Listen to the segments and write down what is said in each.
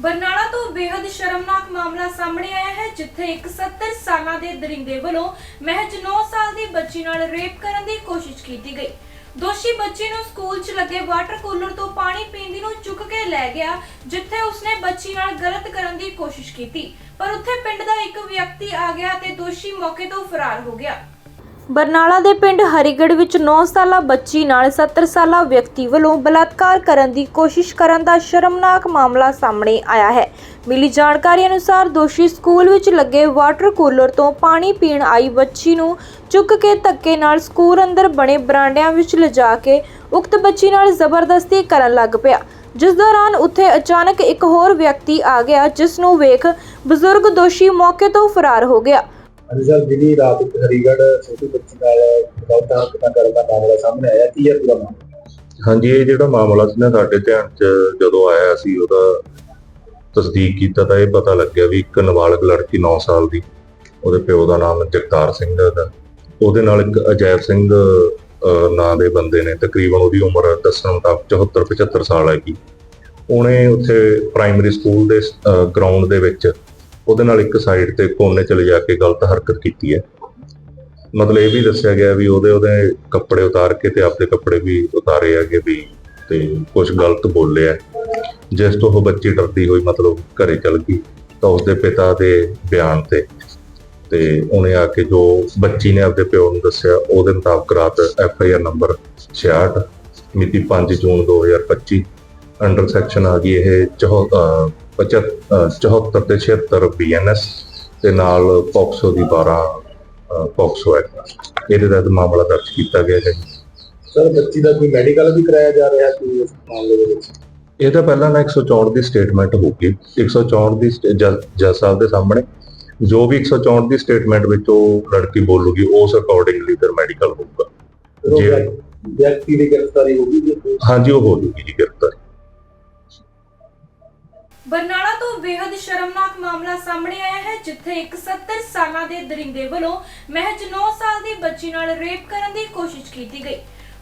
ਬਰਨਾਲਾ ਤੋਂ ਬੇहद ਸ਼ਰਮਨਾਕ ਮਾਮਲਾ ਸਾਹਮਣੇ ਆਇਆ ਹੈ, ਜਿੱਥੇ ਇੱਕ 70 ਸਾਲਾਂ ਦੇ ਦਰਿੰਦੇ ਵੱਲੋਂ ਮਹਿਜ 9 ਸਾਲ ਦੀ ਬੱਚੀ ਨਾਲ ਰੇਪ ਕਰਨ ਦੀ ਕੋਸ਼ਿਸ਼ ਕੀਤੀ ਗਈ। ਦੋਸ਼ੀ ਬੱਚੀ ਨੂੰ ਸਕੂਲ 'ਚ ਲੱਗੇ ਵਾਟਰ ਕੂਲਰ ਤੋਂ ਪਾਣੀ ਪੀਣ ਨੂੰ ਚੁੱਕ ਕੇ ਲੈ ਗਿਆ, ਜਿੱਥੇ ਉਸਨੇ ਬੱਚੀ ਨਾਲ ਗਲਤ ਕਰਨ ਦੀ ਕੋਸ਼ਿਸ਼ ਕੀਤੀ। ਪਰ ਉੱਥੇ ਪਿੰਡ ਦਾ ਇੱਕ ਵਿਅਕਤੀ ਆ ਗਿਆ ਤੇ ਦੋਸ਼ੀ ਮੌਕੇ ਤੋਂ ਫਰਾਰ ਹੋ ਗਿਆ। ਬਰਨਾਲਾ ਦੇ ਪਿੰਡ ਹਰੀਗੜ੍ਹ ਵਿੱਚ 9 ਸਾਲਾ ਬੱਚੀ ਨਾਲ 70 ਸਾਲਾ ਵਿਅਕਤੀ ਵੱਲੋਂ ਬਲਾਤਕਾਰ ਕਰਨ ਦੀ ਕੋਸ਼ਿਸ਼ ਕਰਨ ਦਾ ਸ਼ਰਮਨਾਕ ਮਾਮਲਾ ਸਾਹਮਣੇ ਆਇਆ ਹੈ। ਮਿਲੀ ਜਾਣਕਾਰੀ ਅਨੁਸਾਰ ਦੋਸ਼ੀ ਸਕੂਲ ਵਿੱਚ ਲੱਗੇ ਵਾਟਰ ਕੂਲਰ ਤੋਂ ਪਾਣੀ ਪੀਣ ਆਈ ਬੱਚੀ ਨੂੰ ਚੁੱਕ ਕੇ ਧੱਕੇ ਨਾਲ ਸਕੂਲ ਅੰਦਰ ਬਣੇ ਬਰਾਂਡਿਆਂ ਵਿੱਚ ਲਿਜਾ ਕੇ ਉਕਤ ਬੱਚੀ ਨਾਲ ਜ਼ਬਰਦਸਤੀ ਕਰਨ ਲੱਗ ਪਿਆ। ਜਿਸ ਦੌਰਾਨ ਉੱਥੇ ਅਚਾਨਕ ਇੱਕ ਹੋਰ ਵਿਅਕਤੀ ਆ ਗਿਆ, ਜਿਸ ਨੂੰ ਵੇਖ ਬਜ਼ੁਰਗ ਦੋਸ਼ੀ ਮੌਕੇ ਤੋਂ ਫਰਾਰ ਹੋ ਗਿਆ। ਹਾਂਜੀ ਜਿਹੜੀ ਰਾਤ ਇੱਕ ਹਰੀਗੜ੍ਹ ਛੋਟੀ ਬੱਚੀ ਨਾਲ ਗਲਤ ਹਰਕਤਾਂ ਕਰਨ ਦਾ ਮਾਮਲਾ ਸਾਹਮਣੇ ਆਇਆ, ਕੀ ਹੈ ਪੂਰਾ ਮਾਮਲਾ? ਹਾਂਜੀ, ਇਹ ਜਿਹੜਾ ਮਾਮਲਾ ਸੀ ਨਾ ਸਾਡੇ ਧਿਆਨ 'ਚ ਜਦੋਂ ਆਇਆ ਸੀ, ਉਹਦਾ ਤਸਦੀਕ ਕੀਤਾ ਤਾਂ ਇਹ ਪਤਾ ਲੱਗਿਆ ਵੀ ਇੱਕ ਨਾਬਾਲਗ ਲੜਕੀ 9 ਸਾਲ ਦੀ, ਉਹਦੇ ਪਿਓ ਦਾ ਨਾਮ ਜਗਤਾਰ ਸਿੰਘ ਦਾ ਉਹਦੇ। ਨਾਲ ਇੱਕ ਅਜੈਬ ਸਿੰਘ ਨਾਂ ਦੇ ਬੰਦੇ ਨੇ, ਤਕਰੀਬਨ ਉਹਦੀ ਉਮਰ ਦੱਸਣ ਮੁਤਾਬਕ 74 75 ਸਾਲ ਹੈਗੀ। ਉਹਨੇ ਉੱਥੇ ਪ੍ਰਾਇਮਰੀ ਸਕੂਲ ਦੇ ਗਰਾਊਂਡ ਦੇ ਵਿੱਚ ਉਹਦੇ ਨਾਲ ਇੱਕ ਸਾਈਡ ਤੇ ਕੋਨੇ ਚਲੇ ਜਾ ਕੇ ਗਲਤ ਹਰਕਤ ਕੀਤੀ ਹੈ। ਮਤਲਬ ਇਹ ਵੀ ਦੱਸਿਆ ਗਿਆ ਵੀ ਉਹਦੇ ਉਹਦੇ ਕੱਪੜੇ ਉਤਾਰ ਕੇ ਤੇ ਆਪਦੇ ਕੱਪੜੇ ਵੀ ਉਤਾਰੇ ਹੈਗੇ ਵੀ ਤੇ ਕੁਝ ਗਲਤ ਬੋਲਿਆ। ਜਿਸ ਤੋਂ ਉਹ ਬੱਚੀ ਡਰਦੀ ਹੋਈ ਮਤਲਬ ਘਰੇ ਚਲ ਗਈ ਤਾਂ ਉਸਦੇ ਪਿਤਾ ਦੇ ਬਿਆਨ ਤੇ। ਤੇ ਉਹਨੇ ਆ ਕੇ ਜੋ ਬੱਚੀ ਨੇ ਆਪਦੇ ਪਿਓ ਨੂੰ ਦੱਸਿਆ, ਉਹਦੇ ਮੁਤਾਬਕ ਰਾਤ ਐਫ ਆਈ ਆਰ ਨੰਬਰ 66 ਮਿਤੀ 5 ਜੂਨ 2025 ਅੰਡਰ ਸੈਕਸ਼ਨ ਆ ਗਈ ਇਹ 74 74 ਤੇ 76 ਬੀਐਨਐਸ ਤੇ ਨਾਲ ਪੌਕਸੋ ਦੀ 12 ਅਹ, ਪੌਕਸੋ ਹੈ ਇਹਦੇ ਤਹਿਤ ਮਾਮਲਾ ਦਰਜ ਕੀਤਾ ਗਿਆ ਹੈ ਸਰ ਬੱਚੀ ਦਾ ਕੋਈ ਮੈਡੀਕਲ ਵੀ ਕਰਾਇਆ ਜਾ ਰਿਹਾ ਕੋਈ ਇਸ ਮਾਮਲੇ ਦੇ ਵਿੱਚ? ਇਹ ਤਾਂ ਪਹਿਲਾਂ ਨਾ 164 ਦੀ ਸਟੇਟਮੈਂਟ ਹੋਊਗੀ। 164 ਦੀ ਜੱਜ ਸਾਹਿਬ ਦੇ ਸਾਹਮਣੇ। ਜੋ ਵੀ 164 ਦੀ ਸਟੇਟਮੈਂਟ ਵਿੱਚ ਉਹ ਲੜਕੀ ਬੋਲੂਗੀ ਉਸ ਅਕੋਰਡਿੰਗਲੀ ਫਿਰ ਮੈਡੀਕਲ ਹੋਊਗਾ। ਜੀ। ਵਿਅਕ- ਵਿਅਕਤੀ ਦੀ ਗ੍ਰਿਫਤਾਰੀ ਜੀ? ਹਾਂਜੀ ਉਹ ਹੋ ਜੂਗੀ ਜੀ ਗ੍ਰਿਫਤਾਰੀ। ਬਰਨਾਲਾ ਤੋਂ ਬੇहद ਸ਼ਰਮਨਾਕ ਮਾਮਲਾ ਸਾਹਮਣੇ ਆਇਆ ਹੈ, ਜਿੱਥੇ ਇੱਕ 70 ਸਾਲਾਂ ਦੇ ਦਰਿੰਦੇ ਵੱਲੋਂ ਮਹਿਜ 9 ਸਾਲ ਦੀ ਬੱਚੀ ਨਾਲ ਰੇਪ ਕਰਨ ਦੀ ਕੋਸ਼ਿਸ਼ ਕੀਤੀ ਗਈ।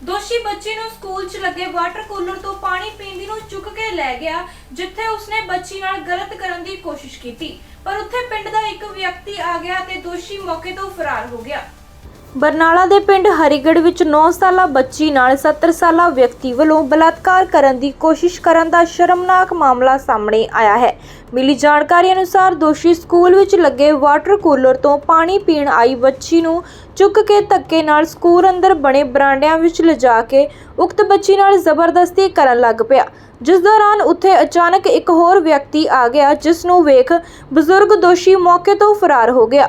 ਦੋਸ਼ੀ ਬੱਚੀ ਨੂੰ ਸਕੂਲ 'ਚ ਲੱਗੇ ਵਾਟਰ ਕੂਲਰ ਤੋਂ ਪਾਣੀ ਪੀਂਦੀ ਨੂੰ ਚੁੱਕ ਕੇ ਲੈ ਗਿਆ, ਜਿੱਥੇ ਉਸਨੇ ਬੱਚੀ ਨਾਲ ਗਲਤ ਕਰਨ ਦੀ ਕੋਸ਼ਿਸ਼ ਕੀਤੀ। ਪਰ ਉੱਥੇ ਪਿੰਡ ਦਾ ਇੱਕ ਵਿਅਕਤੀ ਆ ਗਿਆ ਤੇ ਦੋਸ਼ੀ ਮੌਕੇ ਤੋਂ ਫਰਾਰ ਹੋ ਗਿਆ। ਬਰਨਾਲਾ ਦੇ ਪਿੰਡ ਹਰੀਗੜ੍ਹ ਵਿੱਚ 9 ਸਾਲਾ ਬੱਚੀ ਨਾਲ 70 ਸਾਲਾ ਵਿਅਕਤੀ ਵੱਲੋਂ ਬਲਾਤਕਾਰ ਕਰਨ ਦੀ ਕੋਸ਼ਿਸ਼ ਕਰਨ ਦਾ ਸ਼ਰਮਨਾਕ ਮਾਮਲਾ ਸਾਹਮਣੇ ਆਇਆ ਹੈ। ਮਿਲੀ ਜਾਣਕਾਰੀ ਅਨੁਸਾਰ ਦੋਸ਼ੀ ਸਕੂਲ ਵਿੱਚ ਲੱਗੇ ਵਾਟਰ ਕੂਲਰ ਤੋਂ ਪਾਣੀ ਪੀਣ ਆਈ ਬੱਚੀ ਨੂੰ ਚੁੱਕ ਕੇ ਧੱਕੇ ਨਾਲ ਸਕੂਲ ਅੰਦਰ ਬਣੇ ਬਰਾਂਡਿਆਂ ਵਿੱਚ ਲਿਜਾ ਕੇ ਉਕਤ ਬੱਚੀ ਨਾਲ ਜ਼ਬਰਦਸਤੀ ਕਰਨ ਲੱਗ ਪਿਆ। ਜਿਸ ਦੌਰਾਨ ਉੱਥੇ ਅਚਾਨਕ ਇੱਕ ਹੋਰ ਵਿਅਕਤੀ ਆ ਗਿਆ, ਜਿਸ ਨੂੰ ਵੇਖ ਬਜ਼ੁਰਗ ਦੋਸ਼ੀ ਮੌਕੇ ਤੋਂ ਫਰਾਰ ਹੋ ਗਿਆ।